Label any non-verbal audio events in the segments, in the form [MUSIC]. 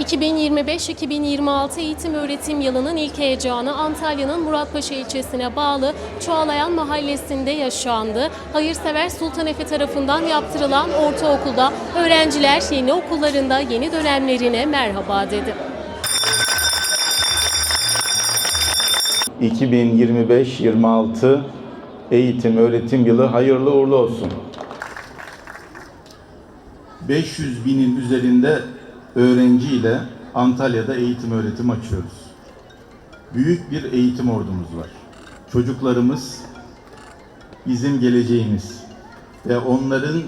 2025-2026 eğitim öğretim yılının ilk heyecanı Antalya'nın Muratpaşa ilçesine bağlı Çoğalayan mahallesinde yaşandı. Hayırsever Sultan Efe tarafından yaptırılan ortaokulda öğrenciler yeni okullarında yeni dönemlerine merhaba dedi. 2025-26 eğitim öğretim yılı hayırlı uğurlu olsun. 500 binin üzerinde öğrenciyle Antalya'da eğitim öğretim açıyoruz. Büyük bir eğitim ordumuz var. Çocuklarımız bizim geleceğimiz ve onların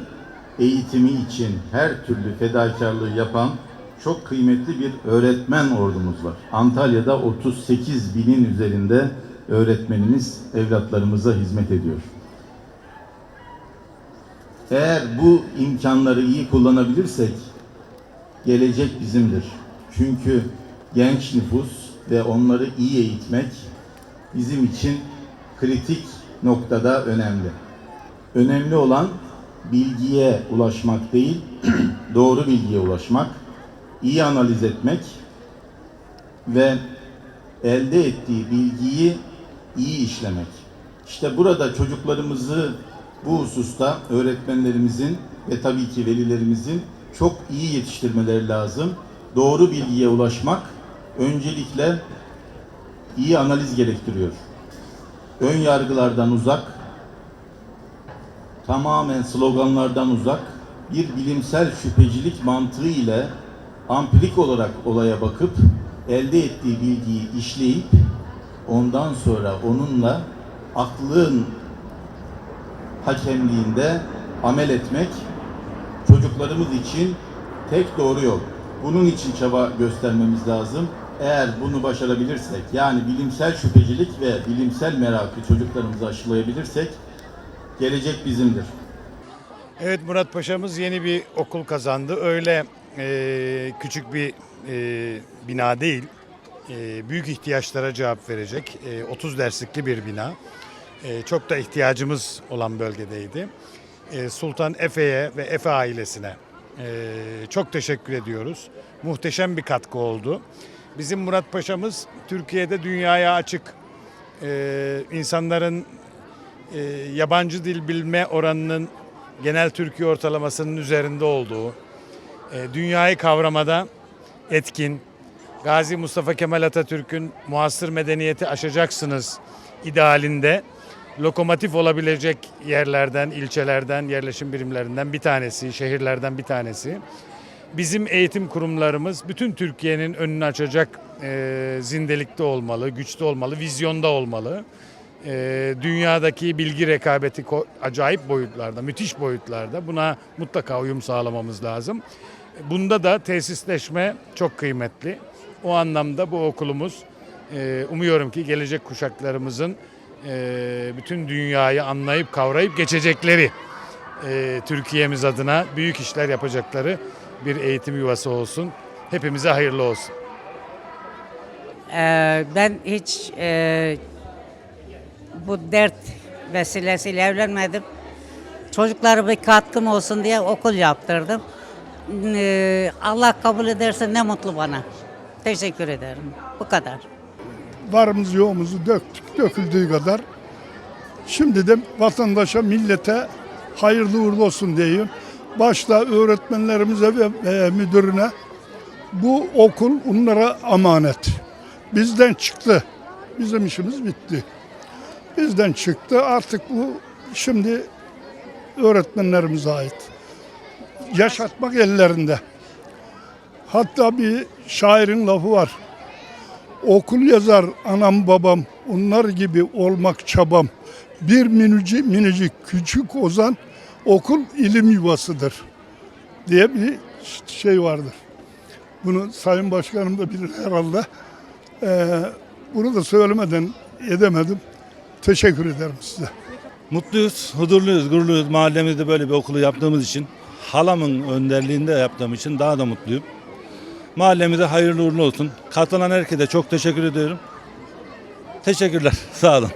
eğitimi için her türlü fedakarlığı yapan çok kıymetli bir öğretmen ordumuz var. Antalya'da 38 binin üzerinde öğretmenimiz evlatlarımıza hizmet ediyor. Eğer bu imkanları iyi kullanabilirsek gelecek bizimdir. Çünkü genç nüfus ve onları iyi eğitmek bizim için kritik noktada önemli. Önemli olan bilgiye ulaşmak değil, [CLEARS THROAT] doğru bilgiye ulaşmak, iyi analiz etmek ve elde ettiği bilgiyi iyi işlemek. İşte burada çocuklarımızı bu hususta öğretmenlerimizin ve tabii ki velilerimizin çok iyi yetiştirmeleri lazım. Doğru bilgiye ulaşmak öncelikle iyi analiz gerektiriyor. Ön yargılardan uzak, tamamen sloganlardan uzak, bir bilimsel şüphecilik mantığı ile ampirik olarak olaya bakıp elde ettiği bilgiyi işleyip ondan sonra onunla aklın hakemliğinde amel etmek çocuklarımız için tek doğru yol. Bunun için çaba göstermemiz lazım. Eğer bunu başarabilirsek, yani bilimsel şüphecilik ve bilimsel merakı çocuklarımıza aşılayabilirsek, gelecek bizimdir. Evet Murat Paşa'mız yeni bir okul kazandı. Öyle e, küçük bir e, bina değil. E, büyük ihtiyaçlara cevap verecek. E, 30 derslikli bir bina. E, çok da ihtiyacımız olan bölgedeydi. E, Sultan Efe'ye ve Efe ailesine e, çok teşekkür ediyoruz. Muhteşem bir katkı oldu. Bizim Murat Paşa'mız Türkiye'de dünyaya açık. E, insanların yabancı dil bilme oranının genel Türkiye ortalamasının üzerinde olduğu, dünyayı kavramada etkin, Gazi Mustafa Kemal Atatürk'ün muasır medeniyeti aşacaksınız idealinde lokomotif olabilecek yerlerden, ilçelerden, yerleşim birimlerinden bir tanesi, şehirlerden bir tanesi. Bizim eğitim kurumlarımız bütün Türkiye'nin önünü açacak e, zindelikte olmalı, güçte olmalı, vizyonda olmalı. E, dünyadaki bilgi rekabeti acayip boyutlarda, müthiş boyutlarda. Buna mutlaka uyum sağlamamız lazım. Bunda da tesisleşme çok kıymetli. O anlamda bu okulumuz e, umuyorum ki gelecek kuşaklarımızın e, bütün dünyayı anlayıp kavrayıp geçecekleri e, Türkiye'miz adına büyük işler yapacakları bir eğitim yuvası olsun. Hepimize hayırlı olsun. Ee, ben hiç e, bu dert vesilesiyle evlenmedim. Çocuklara bir katkım olsun diye okul yaptırdım. Ee, Allah kabul ederse ne mutlu bana. Teşekkür ederim. Bu kadar. Varımızı yoğumuzu döktük, döküldüğü kadar. Şimdi de vatandaşa, millete hayırlı uğurlu olsun diyeyim. Başta öğretmenlerimize ve e, müdürüne bu okul onlara emanet. Bizden çıktı. Bizim işimiz bitti. Bizden çıktı. Artık bu şimdi öğretmenlerimize ait. Yaşatmak ellerinde. Hatta bir şairin lafı var. Okul yazar anam babam, onlar gibi olmak çabam. Bir minicik minicik küçük ozan okul ilim yuvasıdır diye bir şey vardır. Bunu Sayın Başkanım da bilir herhalde. Ee, bunu da söylemeden edemedim. Teşekkür ederim size. Mutluyuz, huzurluyuz, gururluyuz. Mahallemizde böyle bir okulu yaptığımız için, halamın önderliğinde yaptığım için daha da mutluyum. Mahallemize hayırlı uğurlu olsun. Katılan herkese çok teşekkür ediyorum. Teşekkürler, [LAUGHS] sağ olun.